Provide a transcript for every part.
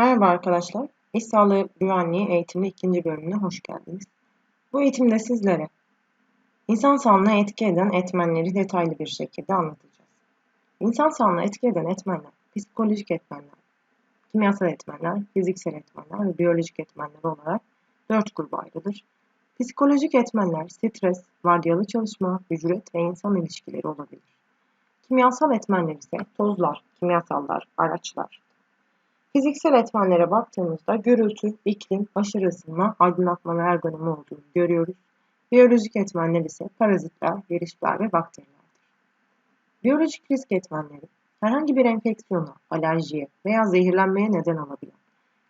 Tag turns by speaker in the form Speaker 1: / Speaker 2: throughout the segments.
Speaker 1: Merhaba arkadaşlar. İş Sağlığı Güvenliği eğitimi ikinci bölümüne hoş geldiniz. Bu eğitimde sizlere insan sağlığına etki eden etmenleri detaylı bir şekilde anlatacağız. İnsan sağlığına etki eden etmenler, psikolojik etmenler, kimyasal etmenler, fiziksel etmenler ve biyolojik etmenler olarak dört gruba ayrılır. Psikolojik etmenler stres, vardiyalı çalışma, ücret ve insan ilişkileri olabilir. Kimyasal etmenler ise tozlar, kimyasallar, araçlar, Fiziksel etmenlere baktığımızda gürültü, iklim, aşırı ısınma, aydınlatma ve ergonomi olduğunu görüyoruz. Biyolojik etmenler ise parazitler, virüsler ve bakterilerdir. Biyolojik risk etmenleri herhangi bir enfeksiyona, alerjiye veya zehirlenmeye neden olabilen,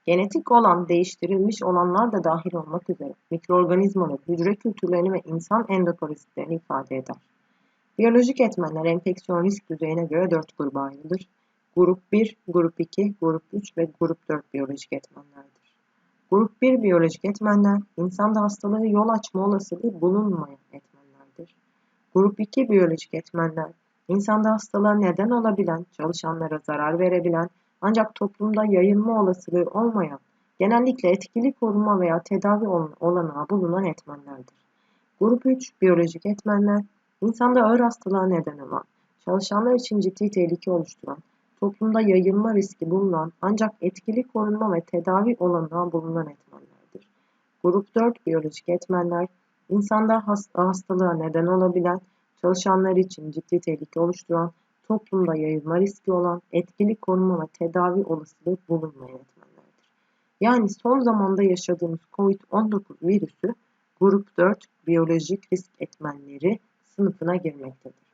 Speaker 1: genetik olan, değiştirilmiş olanlar da dahil olmak üzere mikroorganizmalı hücre kültürlerini ve insan endoparazitlerini ifade eder. Biyolojik etmenler enfeksiyon risk düzeyine göre dört gruba ayrılır. Grup 1, Grup 2, Grup 3 ve Grup 4 biyolojik etmenlerdir. Grup 1 biyolojik etmenler, insanda hastalığı yol açma olasılığı bulunmayan etmenlerdir. Grup 2 biyolojik etmenler, insanda hastalığa neden olabilen, çalışanlara zarar verebilen, ancak toplumda yayılma olasılığı olmayan, genellikle etkili koruma veya tedavi olanağı bulunan etmenlerdir. Grup 3 biyolojik etmenler, insanda ağır hastalığa neden olan, çalışanlar için ciddi tehlike oluşturan, toplumda yayılma riski bulunan ancak etkili korunma ve tedavi olanağı bulunan etmenlerdir. Grup 4 biyolojik etmenler, insanda hastalığa neden olabilen, çalışanlar için ciddi tehlike oluşturan, toplumda yayılma riski olan, etkili korunma ve tedavi olasılığı bulunmayan etmenlerdir. Yani son zamanda yaşadığımız COVID-19 virüsü grup 4 biyolojik risk etmenleri sınıfına girmektedir.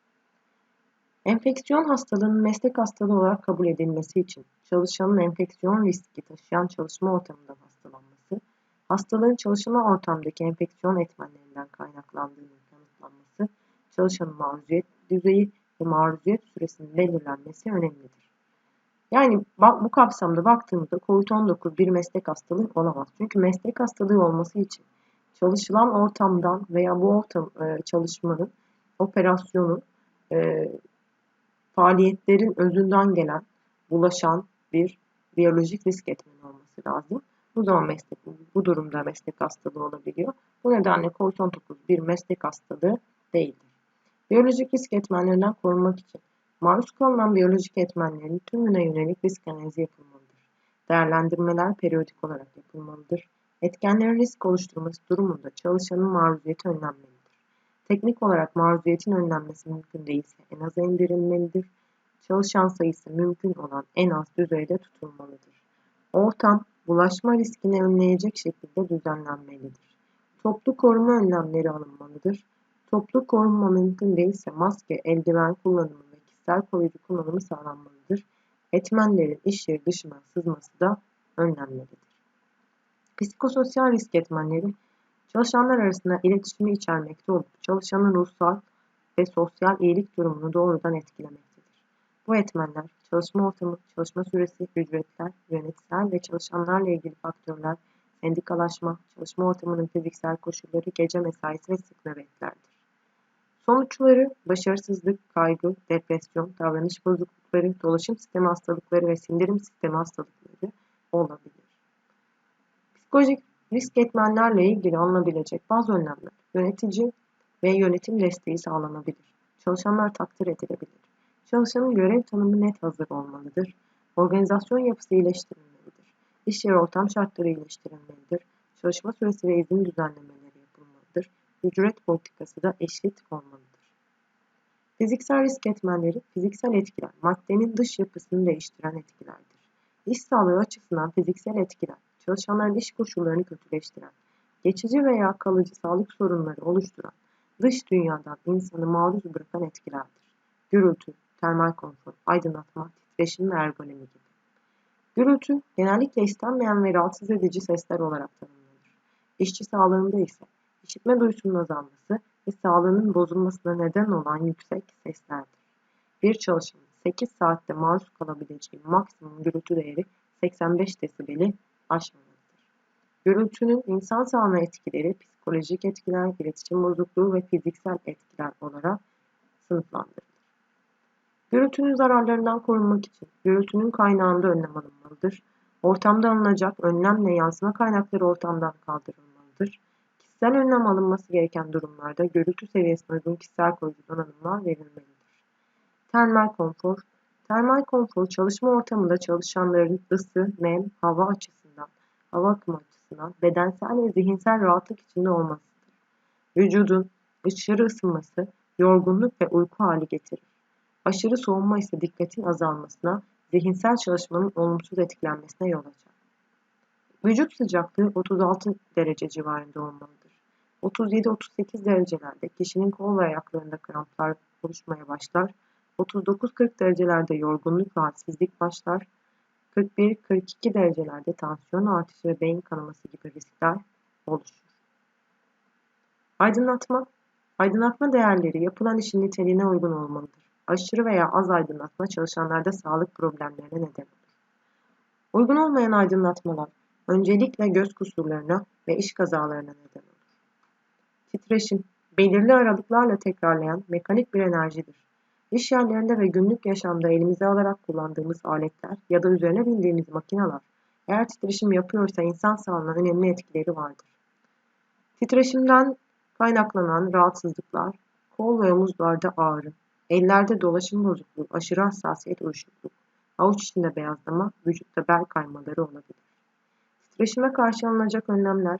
Speaker 1: Enfeksiyon hastalığının meslek hastalığı olarak kabul edilmesi için çalışanın enfeksiyon riski taşıyan çalışma ortamından hastalanması, hastalığın çalışma ortamdaki enfeksiyon etmenlerinden kaynaklandığının kanıtlanması, çalışanın maruziyet düzeyi ve maruziyet süresinin belirlenmesi önemlidir. Yani bu kapsamda baktığımızda COVID-19 bir meslek hastalığı olamaz. Çünkü meslek hastalığı olması için çalışılan ortamdan veya bu ortam e, çalışmanın, operasyonun e, faaliyetlerin özünden gelen, bulaşan bir biyolojik risk etmeni olması lazım. Bu zaman meslek, bu durumda meslek hastalığı olabiliyor. Bu nedenle COVID-19 bir meslek hastalığı değildir. Biyolojik risk etmenlerinden korunmak için maruz kalınan biyolojik etmenlerin tümüne yönelik risk analizi yapılmalıdır. Değerlendirmeler periyodik olarak yapılmalıdır. Etkenlerin risk oluşturması durumunda çalışanın maruziyeti önlenmelidir. Teknik olarak maruziyetin önlenmesi mümkün değilse en aza indirilmelidir. Çalışan sayısı mümkün olan en az düzeyde tutulmalıdır. Ortam, bulaşma riskini önleyecek şekilde düzenlenmelidir. Toplu koruma önlemleri alınmalıdır. Toplu korunma mümkün değilse maske, eldiven kullanımı ve kişisel koruyucu kullanımı sağlanmalıdır. Etmenlerin iş yeri dışına sızması da önlenmelidir. Psikososyal risk etmenleri Çalışanlar arasında iletişimi içermekte olup çalışanın ruhsal ve sosyal iyilik durumunu doğrudan etkilemektedir. Bu etmenler çalışma ortamı, çalışma süresi, ücretler, yönetsel ve çalışanlarla ilgili faktörler, sendikalaşma, çalışma ortamının fiziksel koşulları, gece mesaisi ve sık nöbetlerdir. Sonuçları başarısızlık, kaygı, depresyon, davranış bozuklukları, dolaşım sistemi hastalıkları ve sindirim sistemi hastalıkları olabilir. Psikolojik Risk etmenlerle ilgili alınabilecek bazı önlemler yönetici ve yönetim desteği sağlanabilir. Çalışanlar takdir edilebilir. Çalışanın görev tanımı net hazır olmalıdır. Organizasyon yapısı iyileştirilmelidir. İş yeri ortam şartları iyileştirilmelidir. Çalışma süresi ve izin düzenlemeleri yapılmalıdır. Ücret politikası da eşit olmalıdır. Fiziksel risk etmenleri, fiziksel etkiler, maddenin dış yapısını değiştiren etkilerdir. İş sağlığı açısından fiziksel etkiler, çalışanların iş koşullarını kötüleştiren, geçici veya kalıcı sağlık sorunları oluşturan, dış dünyadan insanı maruz bırakan etkilerdir. Gürültü, termal konfor, aydınlatma, titreşim ve ergonomi gibi. Gürültü, genellikle istenmeyen ve rahatsız edici sesler olarak tanımlanır. İşçi sağlığında ise işitme duyusunun azalması ve sağlığının bozulmasına neden olan yüksek seslerdir. Bir çalışanın 8 saatte maruz kalabileceği maksimum gürültü değeri 85 desibeli aşmamalıdır. Gürültünün insan sağlığına etkileri psikolojik etkiler, iletişim bozukluğu ve fiziksel etkiler olarak sınıflandırılır. Gürültünün zararlarından korunmak için gürültünün kaynağında önlem alınmalıdır. Ortamda alınacak önlemle yansıma kaynakları ortamdan kaldırılmalıdır. Kişisel önlem alınması gereken durumlarda gürültü seviyesine uygun kişisel koruyucu donanımlar verilmelidir. Termal konfor Termal konfor çalışma ortamında çalışanların ısı, nem, hava açısından, hava akımı açısından bedensel ve zihinsel rahatlık içinde olmasıdır. Vücudun aşırı ısınması yorgunluk ve uyku hali getirir. Aşırı soğuma ise dikkatin azalmasına, zihinsel çalışmanın olumsuz etkilenmesine yol açar. Vücut sıcaklığı 36 derece civarında olmalıdır. 37-38 derecelerde kişinin kol ve ayaklarında kramplar oluşmaya başlar. 39-40 derecelerde yorgunluk ve halsizlik başlar. 41-42 derecelerde tansiyon artışı ve beyin kanaması gibi riskler oluşur. Aydınlatma Aydınlatma değerleri yapılan işin niteliğine uygun olmalıdır. Aşırı veya az aydınlatma çalışanlarda sağlık problemlerine neden olur. Uygun olmayan aydınlatmalar öncelikle göz kusurlarına ve iş kazalarına neden olur. Titreşim, belirli aralıklarla tekrarlayan mekanik bir enerjidir. İş yerlerinde ve günlük yaşamda elimize alarak kullandığımız aletler ya da üzerine bindiğimiz makineler eğer titreşim yapıyorsa insan sağlığına önemli etkileri vardır. Titreşimden kaynaklanan rahatsızlıklar, kol ve omuzlarda ağrı, ellerde dolaşım bozukluğu, aşırı hassasiyet uyuşukluk, avuç içinde beyazlama, vücutta bel kaymaları olabilir. Titreşime karşı alınacak önlemler,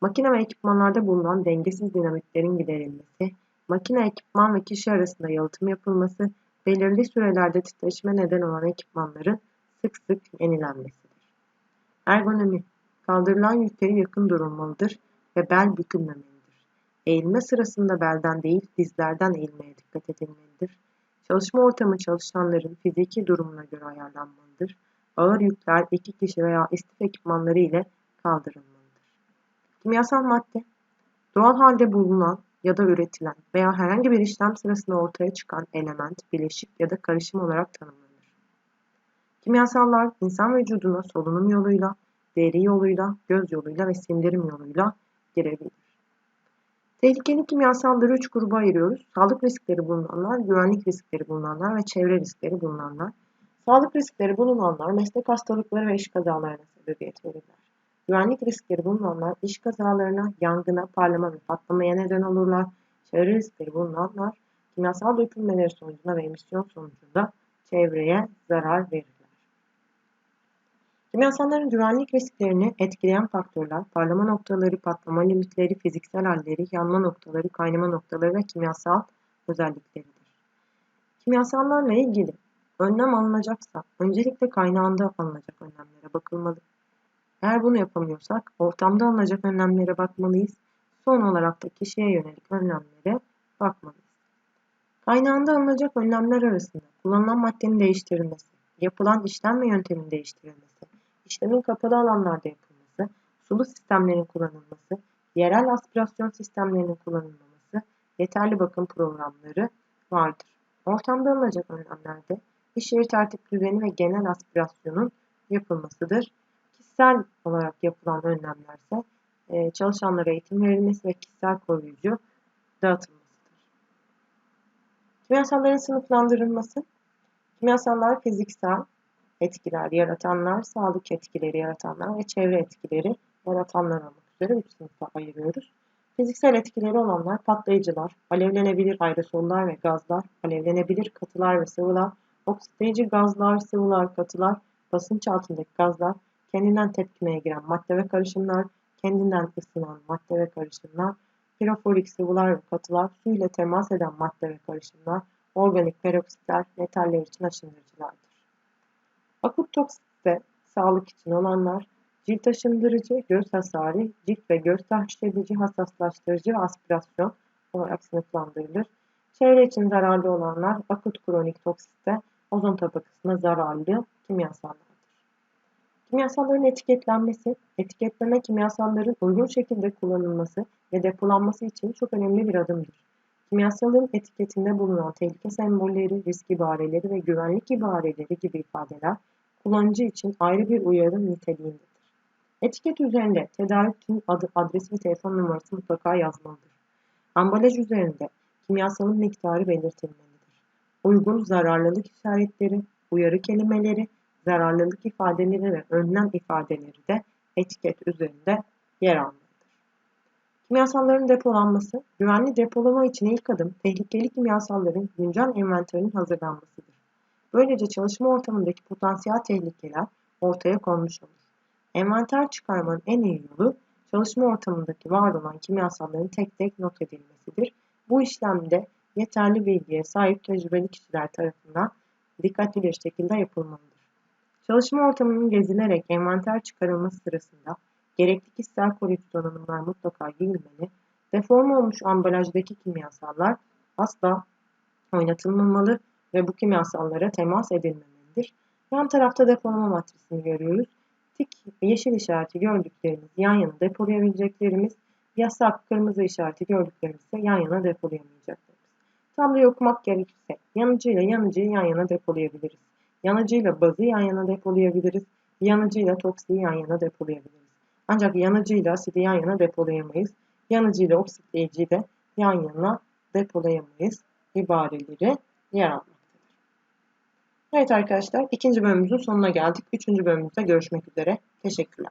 Speaker 1: makine ve ekipmanlarda bulunan dengesiz dinamiklerin giderilmesi, makine, ekipman ve kişi arasında yalıtım yapılması, belirli sürelerde titreşime neden olan ekipmanların sık sık yenilenmesidir. Ergonomi, kaldırılan yükleri yakın durulmalıdır ve bel bükülmemelidir. Eğilme sırasında belden değil dizlerden eğilmeye dikkat edilmelidir. Çalışma ortamı çalışanların fiziki durumuna göre ayarlanmalıdır. Ağır yükler iki kişi veya istif ekipmanları ile kaldırılmalıdır. Kimyasal madde Doğal halde bulunan ya da üretilen veya herhangi bir işlem sırasında ortaya çıkan element, bileşik ya da karışım olarak tanımlanır. Kimyasallar insan vücuduna solunum yoluyla, deri yoluyla, göz yoluyla ve sindirim yoluyla girebilir. Tehlikeli kimyasalları üç gruba ayırıyoruz. Sağlık riskleri bulunanlar, güvenlik riskleri bulunanlar ve çevre riskleri bulunanlar. Sağlık riskleri bulunanlar meslek hastalıkları ve iş kazalarına sebebiyet verirler. Güvenlik riskleri bulunanlar iş kazalarına, yangına, parlama ve patlamaya neden olurlar. Çevre riskleri bulunanlar kimyasal dökülmeleri sonucunda ve emisyon sonucunda çevreye zarar verirler. Kimyasalların güvenlik risklerini etkileyen faktörler, parlama noktaları, patlama limitleri, fiziksel halleri, yanma noktaları, kaynama noktaları ve kimyasal özellikleridir. Kimyasallarla ilgili önlem alınacaksa öncelikle kaynağında alınacak önlemlere bakılmalı. Eğer bunu yapamıyorsak ortamda alınacak önlemlere bakmalıyız. Son olarak da kişiye yönelik önlemlere bakmalıyız. Kaynağında alınacak önlemler arasında kullanılan maddenin değiştirilmesi, yapılan işlem ve yöntemin değiştirilmesi, işlemin kapalı alanlarda yapılması, sulu sistemlerin kullanılması, yerel aspirasyon sistemlerinin kullanılmaması, yeterli bakım programları vardır. Ortamda alınacak önlemlerde iş yeri tertip düzeni ve genel aspirasyonun yapılmasıdır. Kişisel olarak yapılan önlemlerse e, çalışanlara eğitim verilmesi ve kişisel koruyucu dağıtılmasıdır. Kimyasalların sınıflandırılması Kimyasallar fiziksel, etkiler yaratanlar, sağlık etkileri yaratanlar ve çevre etkileri yaratanlar olmak üzere üç sınıfa ayırıyoruz. Fiziksel etkileri olanlar patlayıcılar, alevlenebilir aerosoller ve gazlar, alevlenebilir katılar ve sıvılar, oksitleyici gazlar, sıvılar, katılar, basınç altındaki gazlar, kendinden tepkimeye giren madde ve karışımlar, kendinden ısınan madde ve karışımlar, piroforik sıvılar ve katılar, su ile temas eden madde ve karışımlar, organik peroksitler, metaller için aşındırıcılardır. Akut toksite sağlık için olanlar cilt aşındırıcı, göz hasarı, cilt ve göz tahriş edici, hassaslaştırıcı ve aspirasyon olarak sınıflandırılır. Çevre için zararlı olanlar akut kronik toksite, ozon tabakasına zararlı kimyasallardır. Kimyasalların etiketlenmesi, etiketleme kimyasalların uygun şekilde kullanılması ve depolanması için çok önemli bir adımdır. Kimyasalın etiketinde bulunan tehlike sembolleri, risk ibareleri ve güvenlik ibareleri gibi ifadeler kullanıcı için ayrı bir uyarı niteliğindedir. Etiket üzerinde tedarikçinin adı, adresi ve telefon numarası mutlaka yazmalıdır. Ambalaj üzerinde kimyasalın miktarı belirtilmelidir. Uygun zararlılık işaretleri, uyarı kelimeleri, zararlılık ifadeleri ve önlem ifadeleri de etiket üzerinde yer almaktadır. Kimyasalların depolanması, güvenli depolama için ilk adım tehlikeli kimyasalların güncel envanterinin hazırlanmasıdır. Böylece çalışma ortamındaki potansiyel tehlikeler ortaya konmuş olur. Envanter çıkarmanın en iyi yolu çalışma ortamındaki var olan kimyasalların tek tek not edilmesidir. Bu işlemde yeterli bilgiye sahip tecrübeli kişiler tarafından dikkatli bir şekilde yapılmalıdır. Çalışma ortamının gezilerek envanter çıkarılması sırasında gerekli kişisel koruyucu donanımlar mutlaka giyilmeli, deforme olmuş ambalajdaki kimyasallar asla oynatılmamalı ve bu kimyasallara temas edilmemelidir. Yan tarafta depolama matrisini görüyoruz. Tik yeşil işareti gördüklerimiz yan yana depolayabileceklerimiz, yasak kırmızı işareti gördüklerimiz ise yan yana depolayamayacaklarımız. Tabloyu okumak gerekirse yanıcı ile yanıcıyı yan yana depolayabiliriz. Yanıcı ile bazı yan yana depolayabiliriz. Yanıcı ile toksiği yan yana depolayabiliriz. Ancak yanıcı ile asidi yan yana depolayamayız. Yanıcı ile oksitleyiciyi de yan yana depolayamayız ibareleri yer almaktadır. Evet arkadaşlar ikinci bölümümüzün sonuna geldik. Üçüncü bölümümüzde görüşmek üzere. Teşekkürler.